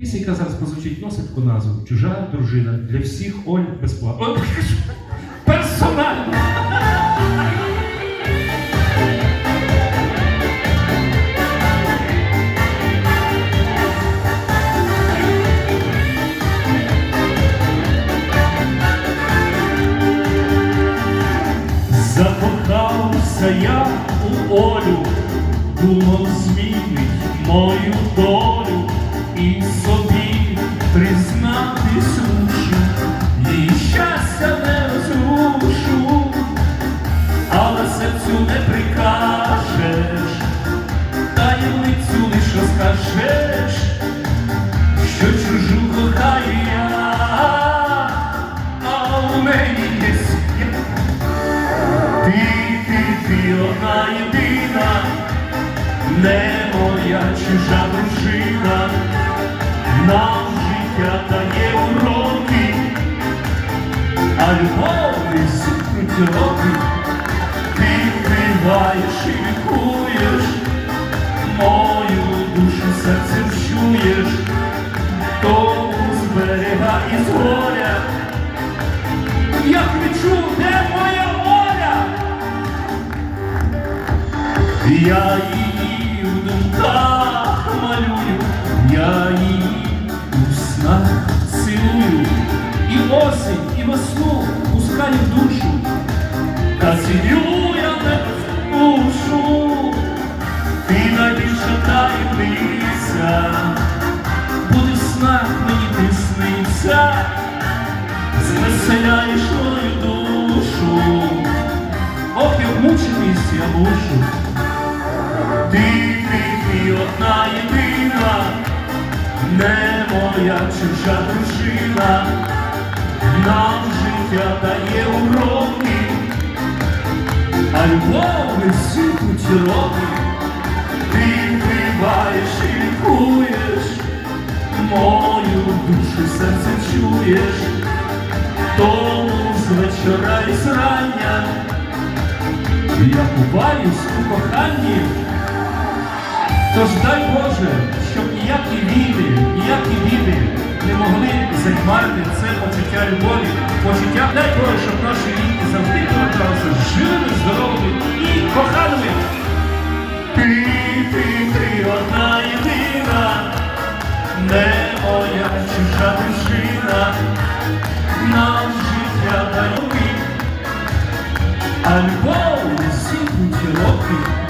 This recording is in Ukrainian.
Пісенька зараз прозвучить, носить таку назву Чужа дружина для всіх Оль безплатно. Персонально! Закохався я у Олю, думав змінить мою долю і собі признатись мушу, її щастя не розрушу, але серцю не прикажеш, таємницю лиш розкажеш, що чужу кохаю я, а у мені є світ. Ти, ти, ти одна єдина, не моя чужа дружина, нам життя дає уроки, а любов сікнуть роки, ти вкриваєш і лікуєш, мою душу серцем чуєш, тому зберігай із горя. Як відчув, де моя воля? Я її осінь, і весну в душу, та цілю я не душу, ти найбільша таємниця, буде снах мені ти сниться звеселяєш мою душу, ох, як мучитись я мушу. Ти, ти, ти одна єдина, не моя чужа дружина, нам життя дає уроки, а любов не сіпуть роки. Ти вкриваєш і лікуєш, мою душу серце чуєш. Тому з вечора і зрання я купаюсь у коханні. Тож дай Боже, щоб ніякі війни, ніякі біди почуття любові, почуття, дай Боже, щоб наші віки завжди поверталися живими, здоровими і коханими. Ти, ти, ти одна єдина, не моя чужа дружина нам життя дає, а любов не сіпуть роки.